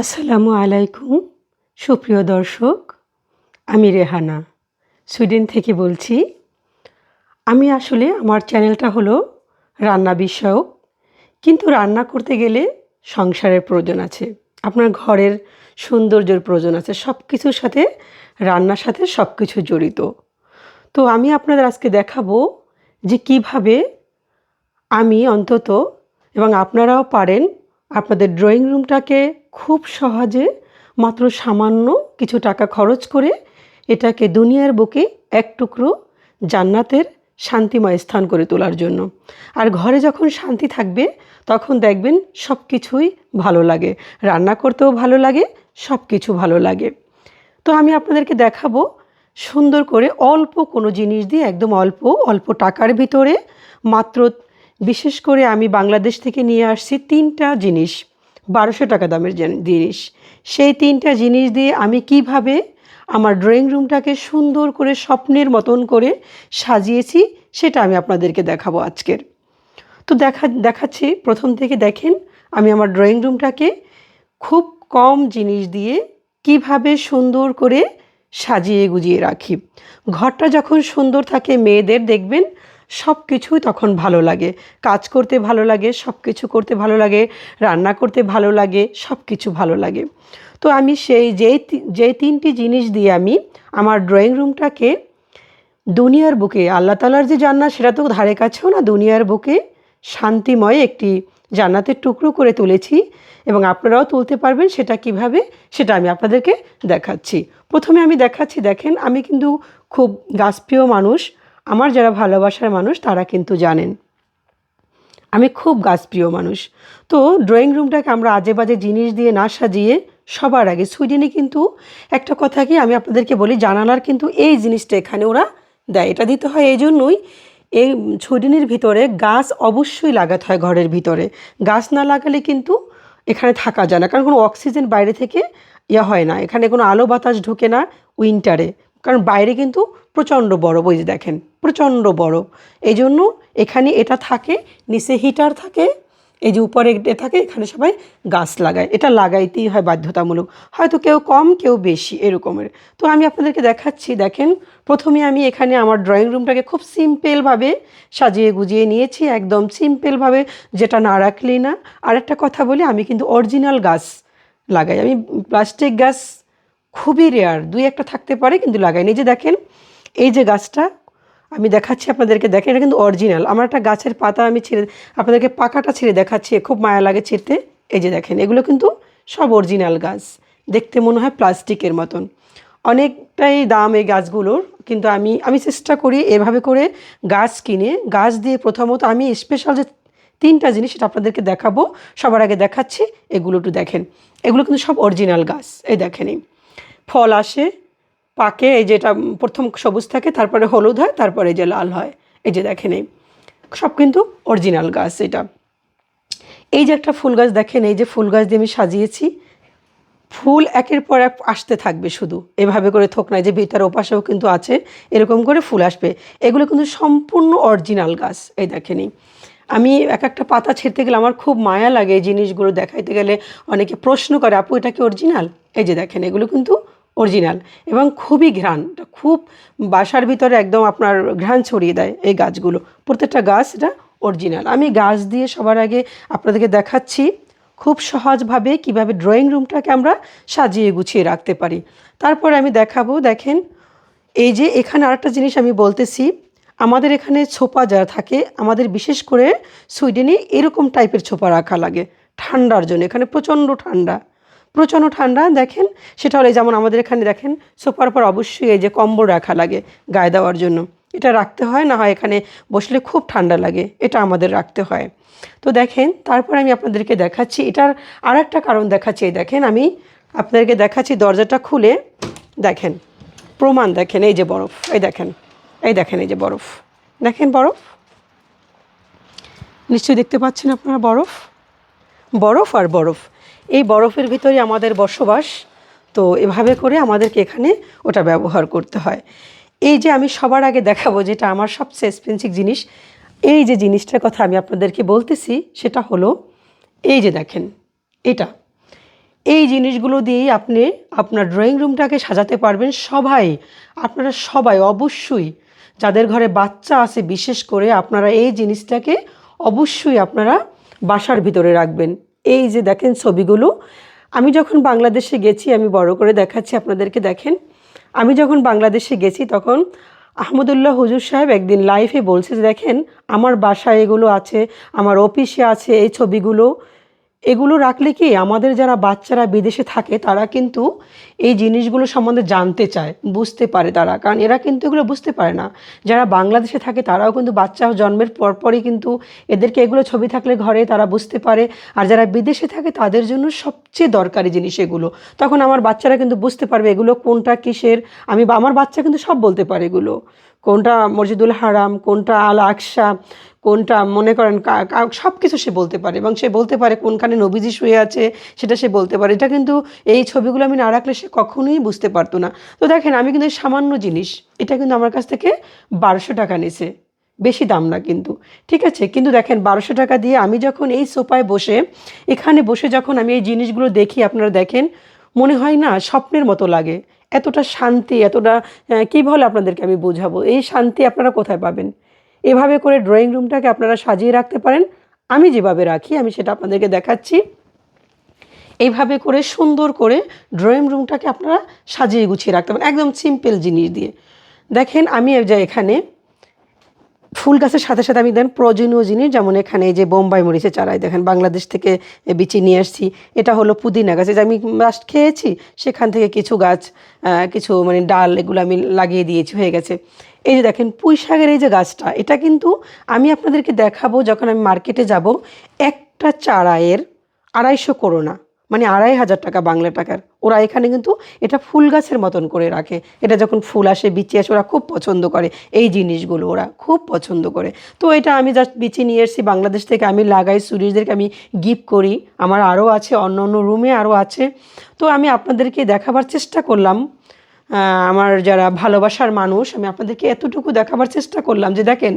আসসালামু আলাইকুম, সুপ্রিয় দর্শক। আমি রেহানা, সুইডেন থেকে বলছি। আমি আসলে আমার চ্যানেলটা হলো রান্না বিষয়ক, কিন্তু রান্না করতে গেলে সংসারের প্রয়োজন আছে। আপনার ঘরের সৌন্দর্যের প্রয়োজন আছে সব কিছুর সাথে, রান্নার সাথে সব কিছু জড়িত। তো আমি আপনাদের আজকে দেখাবো যে কীভাবে আমি অন্তত এবং আপনারাও পারেন আপনাদের ড্রয়িং রুমটাকে খুব সহজে মাত্র সামান্য কিছু টাকা খরচ করে এটাকে দুনিয়ার বুকে এক টুকরো জান্নাতের শান্তিময় স্থান করে তোলার জন্য। আর ঘরে যখন শান্তি থাকবে, তখন দেখবেন সব কিছুই ভালো লাগে। রান্না করতেও ভালো লাগে সব কিছু ভালো লাগে। তো আমি আপনাদেরকে দেখাবো সুন্দর করে অল্প কোনো জিনিস দিয়ে, একদম অল্প অল্প টাকার ভিতরে মাত্র, বিশেষ করে আমি বাংলাদেশ থেকে নিয়ে আসছি তিনটা জিনিস। বারোশো টাকা দামের জেন- জিনিস। সেই তিনটা জিনিস দিয়ে আমি কীভাবে আমার ড্রয়িং রুমটাকে সুন্দর করে স্বপ্নের মতন করে সাজিয়েছি, সেটা আমি আপনাদেরকে দেখাবো আজকের। তো দেখা, দেখাচ্ছি। প্রথম থেকে দেখেন, আমি আমার ড্রয়িং রুমটাকে খুব কম জিনিস দিয়ে কীভাবে সুন্দর করে সাজিয়ে গুজিয়ে রাখি। ঘরটা যখন সুন্দর থাকে, মেয়েদের দেখবেন সব কিছুই তখন ভালো লাগে। কাজ করতে ভালো লাগে সব কিছু করতে ভালো লাগে, রান্না করতে ভালো লাগে সব কিছু ভালো লাগে। তো আমি সেই যেই যেই তিনটি জিনিস দিয়ে আমি আমার ড্রয়িং রুমটাকে দুনিয়ার বুকে, আল্লাহ তালার যে জান্নাত সেটা তো ধারে কাছেও না, দুনিয়ার বুকে শান্তিময় একটি জান্নাতের টুকরো করে তুলেছি এবং আপনারাও তুলতে পারবেন সেটা কীভাবে, সেটা আমি আপনাদেরকে দেখাচ্ছি। প্রথমে আমি দেখাচ্ছি, দেখেন আমি কিন্তু খুব গাছপ্রিয় মানুষ আমার যারা ভালোবাসার মানুষ, তারা কিন্তু জানেন। আমি খুব গাছপ্রিয় মানুষ। তো ড্রয়িং রুমটাকে আমরা আজে বাজে জিনিস দিয়ে না সাজিয়ে সবার আগে, সুইডেনে কিন্তু একটা কথা কি আমি আপনাদেরকে বলি, জানালার কিন্তু এই জিনিসটা এখানে ওরা দেয়। এটা দিতে হয় এই জন্যই, এই সুইডেনের ভিতরে গাছ অবশ্যই লাগাতে হয় ঘরের ভিতরে। গাছ না লাগালে কিন্তু এখানে থাকা যায় না, কারণ কোনো অক্সিজেন বাইরে থেকে ইয়ে হয় না। এখানে কোনো আলো বাতাস ঢোকে না উইন্টারে কারণ বাইরে কিন্তু প্রচণ্ড বরফ, ওই দেখেন, প্রচণ্ড বরফ। এই জন্য এখানে এটা থাকে, নিচে হিটার থাকে, এই যে উপরে থাকে, এখানে সবাই গাছ লাগায়। এটা লাগাইতেই হয় বাধ্যতামূলক। হয়তো কেউ কম, কেউ বেশি, এরকমের। তো আমি আপনাদেরকে দেখাচ্ছি, দেখেন, প্রথমে আমি এখানে আমার ড্রয়িং রুমটাকে খুব সিম্পলভাবে সাজিয়ে গুজিয়ে নিয়েছি, একদম সিম্পলভাবে যেটা না রাখলেই না। আরেকটা কথা বলি, আমি কিন্তু অরিজিনাল গাছ লাগাই। আমি প্লাস্টিক গাছ খুবই রেয়ার দুই একটা থাকতে পারে কিন্তু লাগাই যে দেখেন, এই যে গাছটা, আমি দেখাচ্ছি আপনাদেরকে, দেখেন এটা কিন্তু অরিজিনাল আমার একটা গাছের পাতা আমি ছিঁড়ে, আপনাদেরকে পাকাটা ছিঁড়ে দেখাচ্ছি, খুব মায়া লাগে ছিঁড়তে। এই যে দেখেন, এগুলো কিন্তু সব অরিজিনাল গাছ। দেখতে মনে হয় প্লাস্টিকের মতন। অনেকটাই দাম এই গাছগুলোর, কিন্তু আমি আমি চেষ্টা করি এভাবে করে গাছ কিনে। গাছ দিয়ে প্রথমত আমি স্পেশাল যে তিনটা জিনিস সেটা আপনাদেরকে দেখাবো, সবার আগে দেখাচ্ছি, এগুলো একটু দেখেন। এগুলো কিন্তু সব অরিজিনাল গাছ, এই দেখেন ফল আসে, পাকে, এই যেটা প্রথম সবুজ থাকে, তারপরে হলুদ হয়, তারপরে এই যে লাল হয়, এই যে দেখেন এই। সব কিন্তু অরিজিনাল গাছ এটা। এই যে একটা ফুল গাছ দেখেন, এই যে ফুল গাছ দিয়ে আমি সাজিয়েছি, ফুল একের পর এক আসতে থাকবে শুধু। এভাবে করে থোকনায় যে ভিতরে ওপাশেও কিন্তু আছে, এরকম করে ফুল আসবে। এগুলো কিন্তু সম্পূর্ণ অরিজিনাল গাছ, এই দেখেনি আমি এক একটা পাতা ছেড়তে গেলে আমার খুব মায়া লাগে এই জিনিসগুলো দেখাইতে গেলে। অনেকে প্রশ্ন করে, আপু, এটা কি অরিজিনাল? এই যে দেখেন, এগুলো কিন্তু অরিজিনাল এবং খুবই ঘ্রাণ। খুব বাসার ভিতরে একদম আপনার ঘ্রাণ ছড়িয়ে দেয় এই গাছগুলো। প্রত্যেকটা গাছ এটা অরিজিনাল। আমি গাছ দিয়ে সবার আগে আপনাদেরকে দেখাচ্ছি খুব সহজভাবে কীভাবে ড্রয়িং রুমটাকে আমরা সাজিয়ে গুছিয়ে রাখতে পারি। তারপরে আমি দেখাবো, দেখেন, এই যে এখানে আরেকটা জিনিস আমি বলতেছি, আমাদের এখানে ছোপা যারা থাকে, আমাদের বিশেষ করে সুইডেনে এরকম টাইপের ছোপা রাখা লাগে। ঠান্ডার জন্য, এখানে প্রচণ্ড ঠান্ডা। প্রচণ্ড ঠান্ডা, দেখেন। সেটা হলে যেমন আমাদের এখানে দেখেন, সোফার পর অবশ্যই এই যে কম্বল রাখা লাগে গায়ে দেওয়ার জন্য। এটা রাখতে হয়, না হয় এখানে বসলে খুব ঠান্ডা লাগে, এটা আমাদের রাখতে হয়। তো দেখেন, তারপর আমি আপনাদেরকে দেখাচ্ছি, এটার আর একটা কারণ দেখাচ্ছি, এই দেখেন আমি আপনাদেরকে দেখাচ্ছি দরজাটা খুলে, দেখেন, প্রমাণ দেখেন, এই যে বরফ, এই দেখেন এই দেখেন, এই যে বরফ, দেখেন বরফ? নিশ্চয়ই দেখতে পাচ্ছেন আপনারা বরফ? বরফ আর বরফ। এই বরফের ভিতরে আমাদের বসবাস, তো এভাবে করে আমাদেরকে এখানে ওটা ব্যবহার করতে হয়। এই যে আমি সবার আগে দেখাবো যেটা আমার সবচেয়ে এক্সপেন্সিভ জিনিস, এই যে জিনিসটার কথা আমি আপনাদেরকে বলতেছি, সেটা হলো, এই যে দেখেন, এটা। এই জিনিসগুলো দিয়েই আপনি আপনার ড্রয়িং রুমটাকে সাজাতে পারবেন সবাই, আপনারা সবাই অবশ্যই। যাদের ঘরে বাচ্চা আছে, বিশেষ করে আপনারা এই জিনিসটাকে অবশ্যই আপনারা বাসার ভিতরে রাখবেন। এই যে দেখেন ছবিগুলো, আমি যখন বাংলাদেশে গেছি, আমি বড় করে দেখাচ্ছি আপনাদেরকে, দেখেন। আমি যখন বাংলাদেশে গেছি, তখন আহমদুল্লাহ হুজুর সাহেব একদিন লাইফে বলছে যে, দেখেন, আমার বাসায় এগুলো আছে, আমার অফিসে আছে এই ছবিগুলো। এগুলো রাখলে কি আমাদের যারা বাচ্চারা বিদেশে থাকে, তারা কিন্তু এই জিনিসগুলো সম্বন্ধে জানতে চায়, বুঝতে পারে তারা। কারণ এরা কিন্তু এগুলো বুঝতে পারে না। যারা বাংলাদেশে থাকে, তারাও কিন্তু বাচ্চা জন্মের পরপরই কিন্তু এদেরকে এগুলো ছবি থাকলে ঘরে তারা বুঝতে পারে। আর যারা বিদেশে থাকে, তাদের জন্য সবচেয়ে দরকারি জিনিস এগুলো। তখন আমার বাচ্চারা কিন্তু বুঝতে পারবে এগুলো কোনটা কিসের। আমি আমার বাচ্চা কিন্তু সব বলতে পারে এগুলো। কোনটা মসজিদুল হারাম, কোনটা আল আকসা কোনটা মনে করেন সব কিছু সে বলতে পারে এবং সে বলতে পারে কোনখানে নবীজি শুয়ে আছে সেটা সে বলতে পারে। এটা কিন্তু এই ছবিগুলো আমি না রাখলে সে কখনোই বুঝতে পারতো না। তো দেখেন, আমি কিন্তু সামান্য জিনিস, এটা কিন্তু আমার কাছ থেকে বারোশো টাকা নিছে। বেশি দাম না কিন্তু। ঠিক আছে? কিন্তু দেখেন, বারোশো টাকা দিয়ে আমি যখন এই সোফায় বসে, এখানে বসে যখন আমি এই জিনিসগুলো দেখি, আপনারা দেখেন, মনে হয় না স্বপ্নের মতো লাগে। এতটা শান্তি, এতটা কী বলে আপনাদেরকে আমি বোঝাবো? এই শান্তি আপনারা কোথায় পাবেন? এভাবে করে ড্রয়িং রুমটাকে আপনারা সাজিয়ে রাখতে পারেন। আমি যেভাবে রাখি, আমি সেটা আপনাদেরকে দেখাচ্ছি। এইভাবে করে সুন্দর করে ড্রয়িং রুমটাকে আপনারা সাজিয়ে গুছিয়ে রাখতে পারেন। একদম সিম্পল জিনিস দিয়ে। দেখেন, আমি যে এখানে ফুল গাছের সাথে সাথে আমি দেন প্রয়োজনীয় জিনিস, যেমন এখানে এই যে বোম্বাই মরিচে চারাই, দেখেন বাংলাদেশ থেকে বিচি নিয়ে আসছি। এটা হলো পুদিনা গাছ যে আমি লাস্ট খেয়েছি, সেখান থেকে কিছু গাছ কিছু মানে ডাল এগুলো আমি লাগিয়ে দিয়েছি, হয়ে গেছে। এই যে দেখেন পুঁই শাকের এই যে গাছটা, এটা কিন্তু আমি আপনাদেরকে দেখাবো যখন আমি মার্কেটে যাব, একটা চারায়ের আড়াইশো করোনা। মানে আড়াই হাজার টাকা বাংলা টাকার। ওরা এখানে কিন্তু এটা ফুল গাছের মতন করে রাখে। এটা যখন ফুল আসে, বিচি আসে, ওরা খুব পছন্দ করে। এই জিনিসগুলো ওরা খুব পছন্দ করে। তো এটা আমি জাস্ট বিচি নিয়ে এসেছি বাংলাদেশ থেকে। আমি লাগাই সুরিশদেরকে আমি গিফট করি। আমার আরও আছে অন্য অন্য রুমে আরও আছে। তো আমি আপনাদেরকে দেখাবার চেষ্টা করলাম। আমার যারা ভালোবাসার মানুষ, আমি আপনাদেরকে এতটুকু দেখাবার চেষ্টা করলাম যে দেখেন,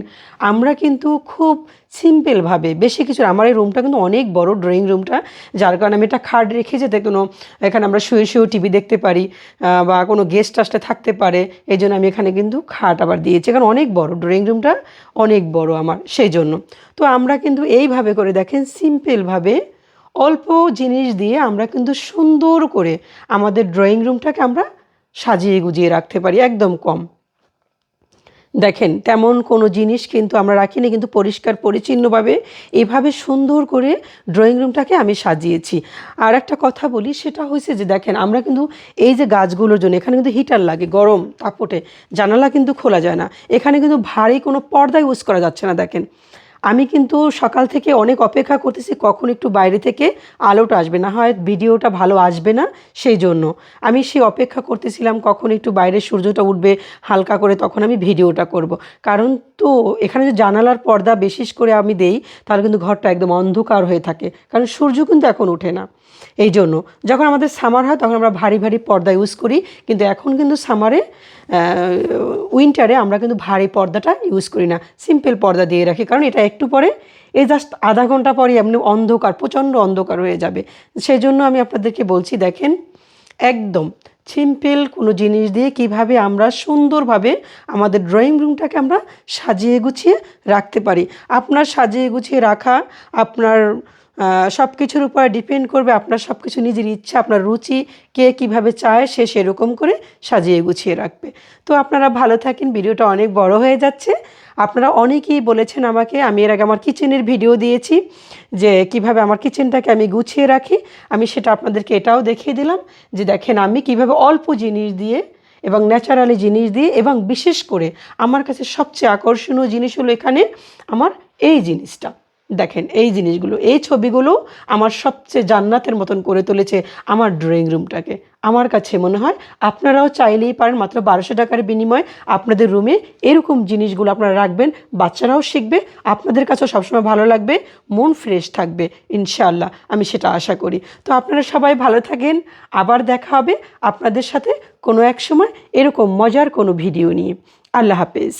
আমরা কিন্তু খুব সিম্পলভাবে বেশি কিছু আমার এই রুমটা কিন্তু অনেক বড় ড্রয়িং রুমটা যার কারণে আমি এটা খাট রেখে যেতে কোনো, এখানে আমরা শুয়ে শুয়েও টিভি দেখতে পারি বা কোনো গেস্ট আসতে থাকতে পারে, এই জন্য আমি এখানে কিন্তু খাট আবার দিয়েছি, কারণ অনেক বড় ড্রয়িং রুমটা অনেক বড় আমার, সেই জন্য। তো আমরা কিন্তু এইভাবে করে দেখেন সিম্পলভাবে অল্প জিনিস দিয়ে আমরা কিন্তু সুন্দর করে আমাদের ড্রয়িং রুমটাকে আমরা সাজিয়ে গুজিয়ে রাখতে পারি, একদম কম। দেখেন, তেমন কোনো জিনিস কিন্তু আমরা রাখিনি, কিন্তু পরিষ্কার, পরিচ্ছন্নভাবে এভাবে সুন্দর করে ড্রয়িং রুমটাকে আমি সাজিয়েছি। আর একটা কথা বলি, সেটা হয়েছে যে দেখেন, আমরা কিন্তু এই যে গাছগুলোর জন্য, এখানে কিন্তু হিটার লাগে, গরম তাপটে, জানালা কিন্তু খোলা যায় না। এখানে কিন্তু ভারী কোনো পর্দা ইউজ করা যাচ্ছে না, দেখেন। আমি কিন্তু সকাল থেকে অনেক অপেক্ষা করতেছি কখন একটু বাইরে থেকে আলোটা আসবে, না হয় ভিডিওটা ভালো আসবে না, সেই জন্য। আমি সেই অপেক্ষা করতেছিলাম কখন একটু বাইরে সূর্যটা উঠবে হালকা করে, তখন আমি ভিডিওটা করব। কারণ তো এখানে যে জানালার পর্দা বিশেষ করে আমি দেই, তাহলে কিন্তু ঘরটা একদম অন্ধকার হয়ে থাকে। কারণ সূর্য কিন্তু এখন ওঠে না। এই জন্য যখন আমাদের সামার হয়, তখন আমরা ভারী ভারী পর্দা ইউজ করি। কিন্তু এখন কিন্তু সামারে উইন্টারে আমরা কিন্তু ভারী পর্দাটা ইউজ করি না। সিম্পল পর্দা দিয়ে রাখি, কারণ এটা একটু পরে এই জাস্ট আধা ঘণ্টা পরে আপনি অন্ধকার, প্রচণ্ড অন্ধকার হয়ে যাবে। সেই জন্য আমি আপনাদেরকে বলছি, দেখেন, একদম সিম্পল কোনো জিনিস দিয়ে কীভাবে আমরা সুন্দরভাবে আমাদের ড্রয়িং রুমটাকে আমরা সাজিয়ে গুছিয়ে রাখতে পারি। আপনার সাজিয়ে গুছিয়ে রাখা, আপনার সব কিছুর উপর ডিপেন্ড করবে আপনার সব কিছু নিজের ইচ্ছা, আপনার রুচি, কে কীভাবে চায় সে সেরকম করে সাজিয়ে গুছিয়ে রাখবে। তো আপনারা ভালো থাকেন, ভিডিওটা অনেক বড় হয়ে যাচ্ছে। আপনারা অনেকেই বলেছেন আমাকে, আমি এর আগে আমার কিচেনের ভিডিও দিয়েছি যে কীভাবে আমার কিচেনটাকে আমি গুছিয়ে রাখি। আমি সেটা আপনাদেরকে এটাও দেখিয়ে দিলাম যে দেখেন আমি কীভাবে অল্প জিনিস দিয়ে এবং ন্যাচারালি জিনিস দিয়ে এবং বিশেষ করে আমার কাছে সবচেয়ে আকর্ষণীয় জিনিস হলো এখানে আমার এই জিনিসটা। দেখেন, এই জিনিসগুলো, এই ছবিগুলো আমার সবচেয়ে জান্নাতের মতন করে তুলেছে আমার ড্রয়িং রুমটাকে আমার কাছে মনে হয় আপনারাও চাইলেই পারেন, মাত্র বারোশো টাকার বিনিময়ে আপনাদের রুমে এরকম জিনিসগুলো আপনারা রাখবেন, বাচ্চারাও শিখবে, আপনাদের কাছেও সবসময় ভালো লাগবে, মন ফ্রেশ থাকবে, ইনশাআল্লাহ, আমি সেটা আশা করি। তো আপনারা সবাই ভালো থাকেন, আবার দেখা হবে আপনাদের সাথে কোনো এক সময় এরকম মজার কোনো ভিডিও নিয়ে। আল্লাহ হাফেজ।